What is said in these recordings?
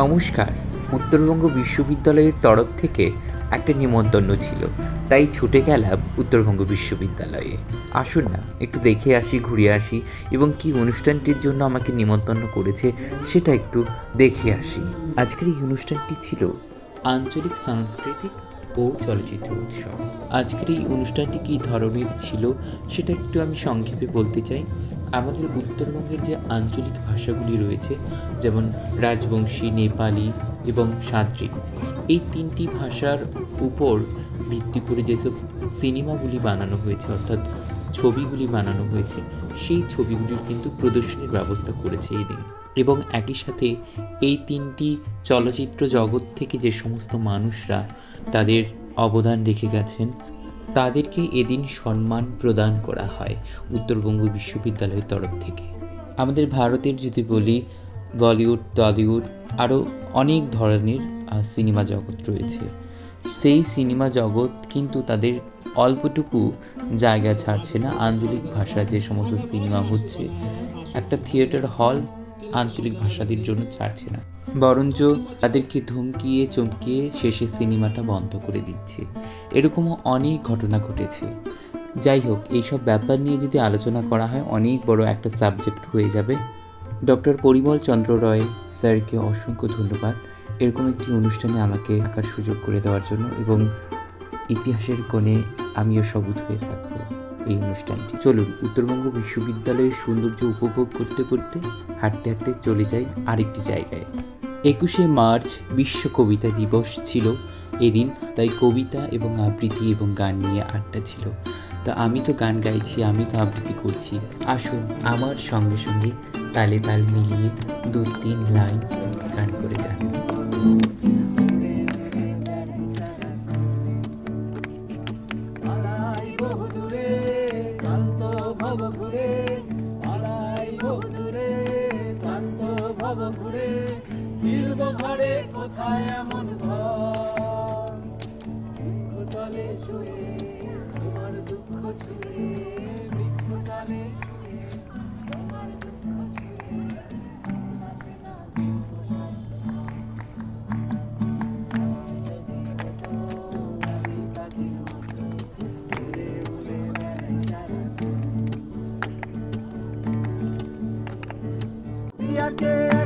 নমস্কার। উত্তরবঙ্গ বিশ্ববিদ্যালয়ের তরফ থেকে একটা নিমন্ত্রণ ছিল। তাই ছুটে গেলাম উত্তরবঙ্গ বিশ্ববিদ্যালয়ে। আসুন না, একটু দেখে আসি ঘুরে আসি এবং কি অনুষ্ঠানটির জন্য আমাকে নিমন্ত্রণ করেছে সেটা একটু দেখে আসি। আজকের এই অনুষ্ঠানটি ছিল আঞ্চলিক সাংস্কৃতিক ও চলচ্চিত্র উৎসব। আজকের এই অনুষ্ঠানটি কী ধরনের ছিল, সেটা একটু আমি সংক্ষেপে বলতে চাই। আমাদের উত্তরবঙ্গের যে আঞ্চলিক ভাষাগুলি রয়েছে, যেমন রাজবংশী, নেপালি এবং সাদ্রিক এই তিনটি ভাষার উপর ভিত্তি করে যেসব সিনেমাগুলি বানানো হয়েছে, অর্থাৎ ছবিগুলি বানানো হয়েছে, সেই ছবিগুলির কিন্তু প্রদর্শনীর ব্যবস্থা করেছে এই দিন। এবং একই সাথে এই তিনটি চলচ্চিত্র জগৎ থেকে যে সমস্ত মানুষরা তাদের অবদান রেখে গেছেন, তাদেরকে এদিন সম্মান প্রদান করা হয় উত্তরবঙ্গ বিশ্ববিদ্যালয়ের তরফ থেকে। আমাদের ভারতের যদি বলি, বলিউড, টলিউড আরও অনেক ধরনের সিনেমা জগৎ রয়েছে। সেই সিনেমা জগৎ কিন্তু তাদের অল্পটুকু জায়গা ছাড়ছে না। আঞ্চলিক ভাষা যে সমস্ত সিনেমা হচ্ছে, একটা থিয়েটার হল আঞ্চলিক ভাষাদের জন্য ছাড়ছে না। বরঞ্চ তাদেরকে ধমকিয়ে, চমকিয়ে শেষে সিনেমাটা বন্ধ করে দিচ্ছে। এরকমও অনেক ঘটনা ঘটেছে। যাই হোক, এইসব ব্যাপার নিয়ে যদি আলোচনা করা হয়, অনেক বড় একটা সাবজেক্ট হয়ে যাবে। ডক্টর পরিমল চন্দ্র রয় স্যারকে অসংখ্য ধন্যবাদ। এরকম একটি অনুষ্ঠানে আমাকে আঁকার সুযোগ করে দেওয়ার জন্য এবং ইতিহাসের কোণে আমিও সবুজ হয়ে থাকব। এই অনুষ্ঠানটি। চলুন, উত্তরবঙ্গ বিশ্ববিদ্যালয়ের সৌন্দর্য উপভোগ করতে করতে হাঁটতে হাঁটতে চলে যাই আরেকটি জায়গায়। একুশে মার্চ বিশ্ব কবিতা দিবস ছিল এদিন, তাই কবিতা এবং আবৃত্তি এবং গান নিয়ে আড্ডা ছিল। তা আমি তো গান গাইছি, আমি তো আবৃত্তি করছি। আসুন, আমার সঙ্গে সঙ্গে তালে তাল মিলিয়ে দু তিন লাইন গান করে যান কোথায় এমন ঘর? বৃক্ষতলে শুয়ে তোমার দুঃখ ছুঁয়ে বৃক্ষতলে শুয়ে তোমার দুঃখ ছুঁয়ে। আসে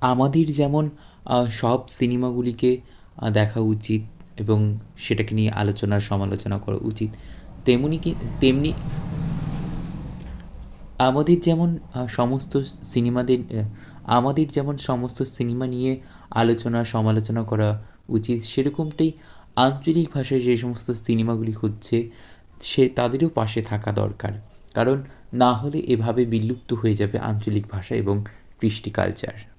আমাদের যেমন সব সিনেমাগুলিকে দেখা উচিত এবং সেটাকে নিয়ে আলোচনা, সমালোচনা করা উচিত। তেমনি কি, তেমনি আমাদের যেমন সমস্ত সিনেমাদের আমাদের যেমন সমস্ত সিনেমা নিয়ে আলোচনা, সমালোচনা করা উচিত, সেরকমটাই আঞ্চলিক ভাষায় যে সমস্ত সিনেমাগুলি হচ্ছে, সে তাদেরও পাশে থাকা দরকার। কারণ না হলে এভাবে বিলুপ্ত হয়ে যাবে আঞ্চলিক ভাষা এবং কৃষ্টি কালচার